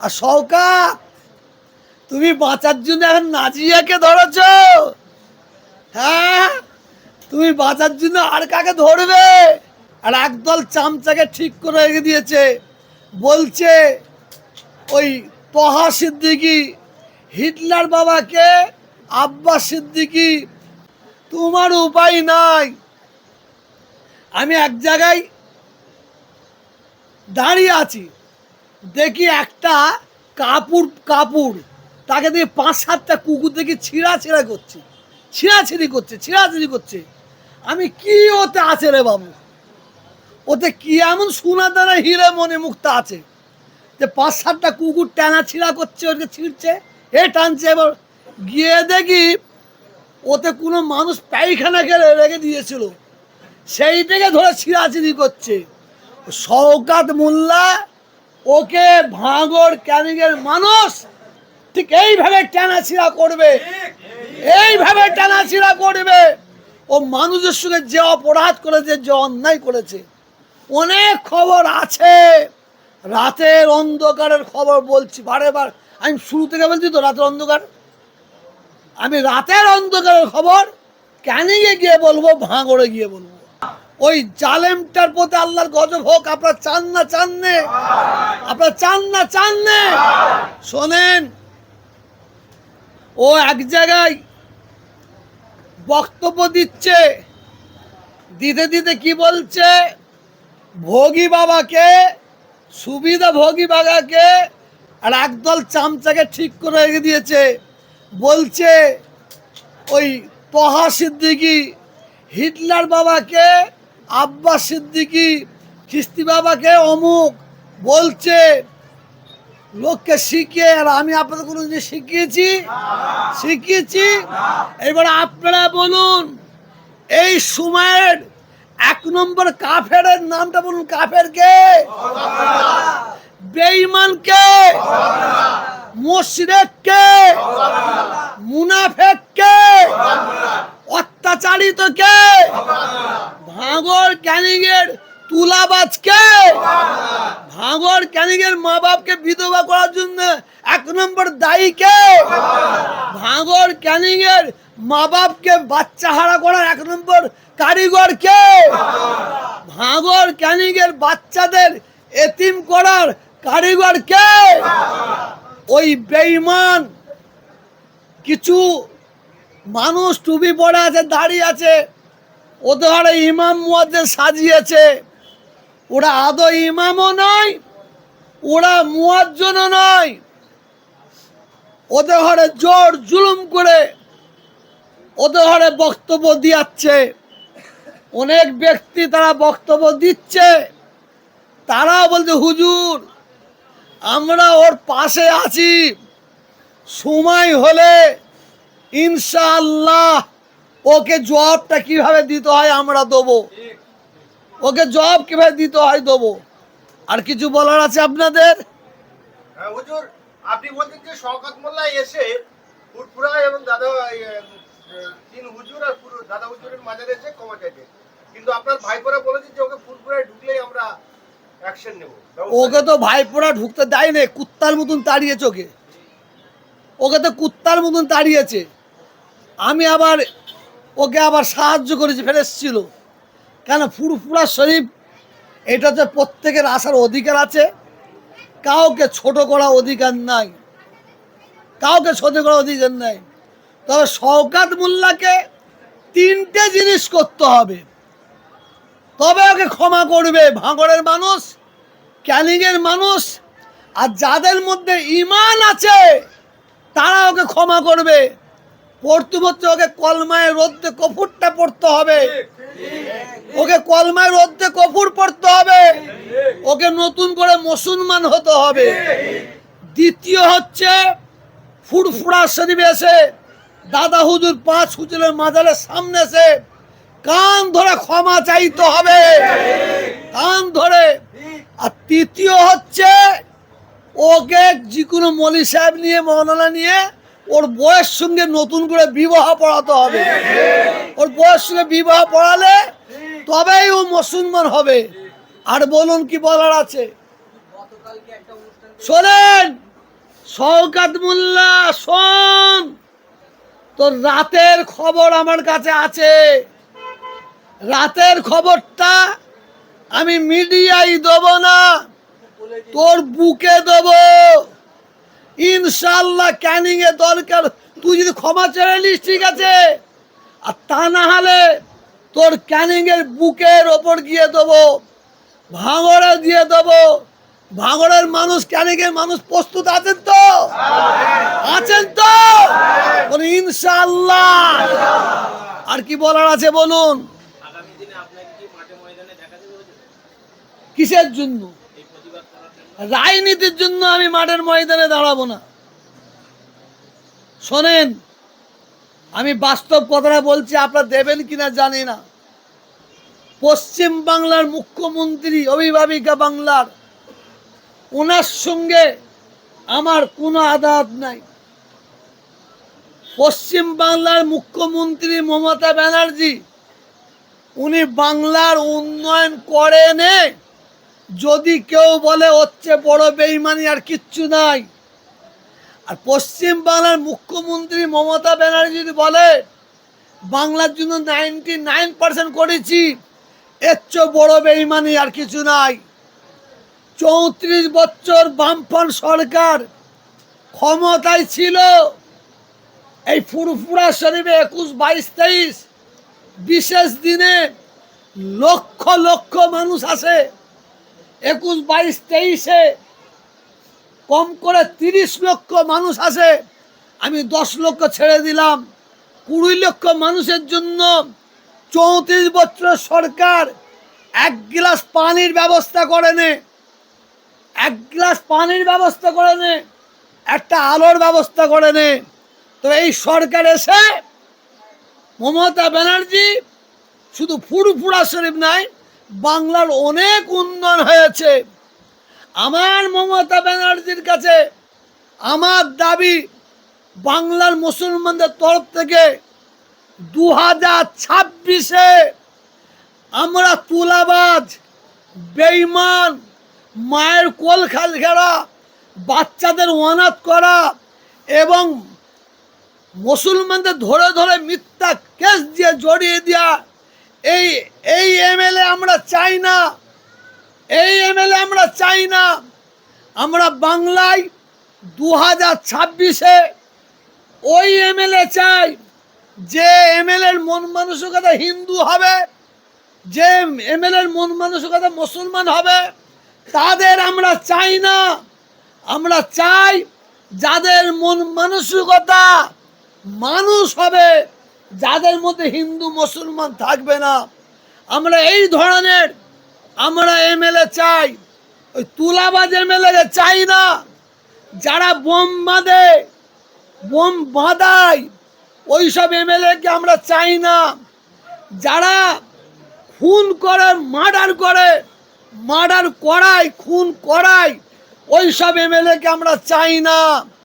আর সৌকাত তুমি বাঁচার জন্য এখন নাজিয়াকে ধরেছ? হ্যাঁ? তুমি বাঁচার জন্য আর কাকে ধরবে? আর একদল চামচাকে ঠিক করে রেখে দিয়েছে। বলছে, ওই তহা সিদ্দিকি, হিটলার বাবাকে আব্বাস সিদ্দিকি, তোমার উপায় নাই। আমি এক জায়গায় দাঁড়িয়ে আছি। দেখি একটা কাপড় কাপড় তাকে দিয়ে পাঁচ সাতটা কুকুর দেখি ছিঁড়া ছিঁড়া করছে। ছিঁড়াছিড়ি করছে ছিঁড়াছিড়ি করছে। আমি কি ওতে আছে রে বাবু? ওতে কি এমন সোনা দানা হিরে মনে মুক্তা আছে? যে পাঁচ সাতটা কুকুর টানা ছিঁড়া করছে, ওকে ছিঁড়ছে, এ টানছে এবার। গিয়ে দেখি ওতে কোনো মানুষ পায়খানা খেলে রেখে দিয়েছিল। সেই থেকে ধরে ছিঁড়াছিড়ি করছে। শওকাত মোল্লা ওকে ভাঙর ক্যানিংয়ের মানুষ ঠিক এইভাবে টানাছিড়া করবে। এইভাবে টানাছিড়া করবে। ও মানুষের সঙ্গে যে অপরাধ করেছে, যে অন্যায় করেছে, অনেক খবর আছে। রাতের অন্ধকারের খবর বলছি, বারে বার। আমি শুরু থেকে বলছি তো রাতের অন্ধকার? আমি রাতের অন্ধকারের খবর ক্যানিংয়ে গিয়ে বলব, ভাঙড়ে গিয়ে বলব। ওই জালেমটার প্রতি আল্লাহর গজব হোক, আপনারা চান না, চান নে। আপনারা চান না, চান নে। শোনেন, ও এক জায়গায় বক্তব্য দিচ্ছে, দিতে দিতে কি বলছে? ভোগী বাবাকে, সুবিধা ভোগী বাবাকে আর একদল চামচাকে ঠিক করে রেখে দিয়েছে। বলছে, ওই তহা সিদ্দিকি হিটলার বাবাকে আব্বাস সিদ্দিকি খিস্তি বাবাকে অমুক বলছে, লোককে শিখিয়ে, আর আমি আপনাদের কোনো জিনিস শিখিয়েছি? শিখিয়েছি? এবার আপনারা বলুন, এই সময়ের এক নম্বর কাফের নামটা বলুন, কাফের কে? বেঈমান কে? মুশরিক কে? মুনাফেক কে? অত্যাচারিত কে? ভাঙর ক্যানিংয়ের তুলাবাজ কে? ভাঙর ক্যানিংয়ের মা বাপকে বিধবা করার জন্য এক নম্বর দায়ী কে? ভাঙর ক্যানিংয়ের মা বাপকে বাচ্চা হারা করার এক নম্বর কারিগর কে? ভাঙর ক্যানিংয়ের বাচ্চাদের এতিম করার কারিগর কে? ওই বেইমান কিছু মানুষ টুপি পরে আছে, দাঁড়িয়ে আছে। ওদের ঘরে ইমাম মুয়াজ্জেন সাজিয়েছে। ওরা আদৌ ইমামও নয়, ওরা মুয়াজ্জনও নয়। ওদের ঘরে জোর জুলুম করে ওদের ঘরে বক্তব্য দিয়াচ্ছে। অনেক ব্যক্তি তারা বক্তব্য দিচ্ছে। তারা বলছে, হুজুর, আমরা ওর পাশে আছি। সময় হলে ইনশাআল্লাহ ওকে জবাবটা কীভাবে দিতে হয় আমরা দেবো। ওকে জবাব কীভাবে দিতে হয় দেবো। আর কিছু বলার আছে আপনাদের? হ্যাঁ, হুজুর আপনি বলছেন যে শওকত মোল্লা এসে ফুটফুরা এবং দাদা তিন হুজুর আর দাদা হুজুরের মাঝারে এসে ক্ষমা চাইছে কিন্তু আপনার ভাইপোরা বলেছে যে ওকে ফুটফুরায় ঢুকলেই আমরা অ্যাকশন নেব। ওকে তো ভাইপোরা ঢুকতে দেয় না কুত্তার মতন তাড়িয়েছে ওকে। ওকে তো কুত্তার মতন তাড়িয়েছে। আমি আবার ওকে আবার সাহায্য করেছি ফেলে এসছিল। কেন? ফুরফুরা শরীফ, এটা এটাতে প্রত্যেকের আসার অধিকার আছে, কাউকে ছোট করা অধিকার নাই। কাউকে ছোট করা অধিকার নাই। তবে শওকাত মোল্লাকে তিনটে জিনিস করতে হবে। তবে ওকে ক্ষমা করবে, ভাঙড়ের মানুষ, ক্যানিংয়ের মানুষ, আর যাদের মধ্যে ইমান আছে, তারা ওকে ক্ষমা করবে। পড়তে ওকে কলমায় হবে। ওকে কলমায় হবে। ওকে নতুন করে মুসলমান হতে হবে। দ্বিতীয় হচ্ছে, ফুরফুরা শরীফ এসে দাদা হুজুর পাঁচ হুজুরের মাজারের সামনে এসে কান ধরে ক্ষমা চাইতে হবে। কান ধরে। আর তৃতীয় হচ্ছে, ওকে যে কোনো মলি সাহেব নিয়ে, মৌলানা নিয়ে ওর বয়স সঙ্গে নতুন করে বিবাহ পড়াতে হবে। ওর বয়স সঙ্গে বিবাহ পড়ালে তবেই ও মুসলমান হবে। আর বলুন কি বলার আছে? শোনেন, শওকাত মোল্লা, শোন, তোর রাতের খবর আমার কাছে আছে। রাতের খবরটা আমি মিডিয়ায় দেব না, তোর বুকে দেব। ইনশাল্লাহ ক্যানিং এ দরকার। তুই যদি ক্ষমা চেয়ে নিস ঠিক আছে? আর তা না হলে তোর ক্যানিং এর বুকের ওপর গিয়ে দেবো ভাঙড়ে দিয়ে দেবো। ভাঙড়ের মানুষ ক্যানিং এর মানুষ প্রস্তুত আছেন তো? আছেন তো? বলুন, ইনশাআল্লাহ। আর কি বলার আছে বলুন? কিসের জন্য এই প্রতিবাদ করার জন্য রাজনীতির জন্য আমি মাঠের ময়দানে দাঁড়াবো না। শোনেন, আমি বাস্তব কথাটা বলছি, আপনারা দেবেন কিনা জানি না। পশ্চিম বাংলার মুখ্যমন্ত্রী, অভিভাবিকা বাংলার, ওনার সঙ্গে আমার কোনো আদাত নাই। পশ্চিম বাংলার মুখ্যমন্ত্রী মমতা ব্যানার্জি, উনি বাংলার উন্নয়ন করে করেনে যদি কেউ বলে হচ্ছে বড় বেইমানি আর কিচ্ছু নাই, আর পশ্চিম বাংলার মুখ্যমন্ত্রী মমতা ব্যানার্জি যদি বলে, বাংলার জন্য নাইনটি নাইন পার্সেন্ট করেছি, এর চেয়ে বড় বেইমানি আর কিছু নাই। চৌত্রিশ বছর বামফ্রন্ট সরকার ক্ষমতায় ছিল, এই ফুরফুরা শরীফে একুশ, বাইশ, তেইশ, বিশেষ দিনে লক্ষ লক্ষ মানুষ আসে। একুশ, বাইশ, তেইশে কম করে তিরিশ লক্ষ মানুষ আসে আমি দশ লক্ষ ছেড়ে দিলাম। কুড়ি লক্ষ মানুষের জন্য চৌত্রিশ বছর সরকার এক গ্লাস পানির ব্যবস্থা করে নে। এক গ্লাস পানির ব্যবস্থা করে নে। একটা আলোর ব্যবস্থা করে নে। তো এই সরকার এসে মমতা ব্যানার্জি শুধু ফুরফুরা শরীফ নাই বাংলার অনেক উন্নয়ন হয়েছে। আমার মমতা ব্যানার্জির কাছে আমার দাবি, বাংলার মুসলমানদের তরফ থেকে দু হাজার ছাব্বিশে আমরা তুলাবাজ বেইমান মায়ের কোল খাল ঘেরা, বাচ্চাদের অনাথ করা এবং মুসলমানদের ধরে ধরে মিথ্যা কেস দিয়ে জড়িয়ে দেওয়া এই এই এমএলএ আমরা চাই না। এই এমএলএ আমরা চাই না। আমরা বাংলায় দু হাজার ছাব্বিশে ওই এমএলএ চাই যে এমএলএর মন মানসিকতা হিন্দু হবে, যে এমএলএর মন মানসিকতা মুসলমান হবে। তাদের আমরা চাই না। আমরা চাই যাদের মন মানসিকতা মানুষ হবে যাদের মধ্যে হিন্দু, মুসলমান থাকবে না, আমরা এই ধরনের, আমরা এমএলএ চাই, ওই তুলাবাজ এমএলএ চাই না। যারা বোম বাঁধে, বোম বাঁধায় ওই সব এমএলএকে আমরা চাই না। যারা খুন করে, মার্ডার করে, মার্ডার করায়, খুন করায় ওই সব এমএলএকে আমরা চাই না।